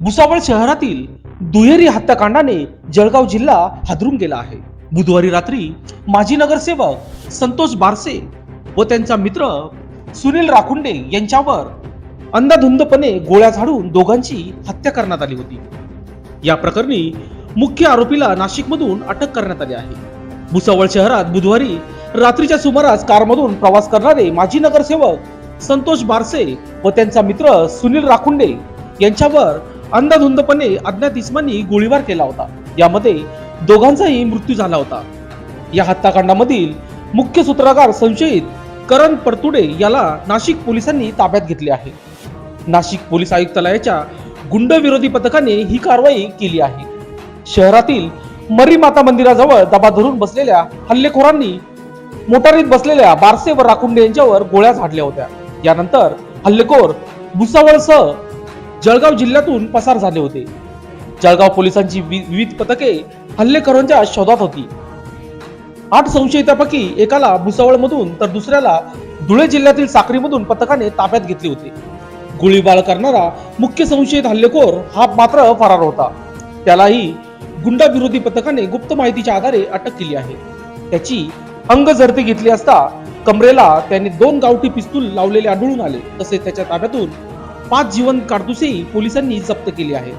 भुसावळ शहरातील दुहेरी हत्याकांडाने जळगाव जिल्हा हादरून गेला आहे. बुधवारी रात्री माजी नगरसेवक संतोष बारसे व त्यांचा मित्र सुनील राखुंडे यांच्यावर अंधाधुंदपणे गोळ्या झाडून दोघांची हत्या करण्यात आली होती. या प्रकरणी मुख्य आरोपीला नाशिकमधून अटक करण्यात आली आहे. भुसावळ शहरात बुधवारी रात्रीच्या सुमारास कारमधून प्रवास करणारे माजी नगरसेवक संतोष बारसे व त्यांचा मित्र सुनील राखुंडे यांच्यावर अंधाधुंदपणे अज्ञात इसमांनी गोळीबार केला होता. यामध्ये दोघांचाही मृत्यू झाला होता. या हत्याकांडामधील मुख्य सूत्रधार संशयित करण परतुडे याला नाशिक पोलिसांनी ताब्यात घेतले आहे. नाशिक पोलीस आयुक्तालयाच्या गुंडविरोधी पथकाने ही कारवाई केली आहे. शहरातील मरी माता मंदिराजवळ दबा धरून बसलेल्या हल्लेखोरांनी मोटारीत बसलेल्या बारसे व राखुंडे यांच्यावर गोळ्या झाडल्या होत्या. यानंतर हल्लेखोर भुसावळसह जळगाव जिल्ह्यातून पसार झाले होते. जळगाव पोलिसांची वि- विविध पथके हल्लेखोरांच्या शोधात होती. आठ संशयितापैकी एकाला भुसावळमधून तर दुसऱ्याला धुळे जिल्ह्यातील साक्रीमधून पथकाने ताब्यात घेतले होते. गोळीबार करणारा मुख्य संशयित हल्लेखोर हा मात्र फरार होता. त्यालाही गुंडा विरोधी पथकाने गुप्त माहितीच्या आधारे अटक केली आहे. त्याची अंग झडती घेतली असता कमरेला त्याने दोन गावठी पिस्तूल लावलेले आढळून आले तसेच त्याच्या ताब्यातून पाच जिवंत काडतुसेही पोलिसांनी जप्त केली आहे.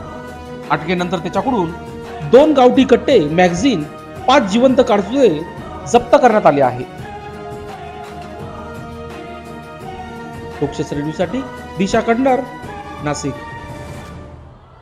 अटकेनंतर त्याच्याकडून दोन गावठी कट्टे मॅगझिन पाच जिवंत काडतुसे जप्त करण्यात आले आहे. लोकशाही न्यूजसाठी दिशा कंडर नाशिक.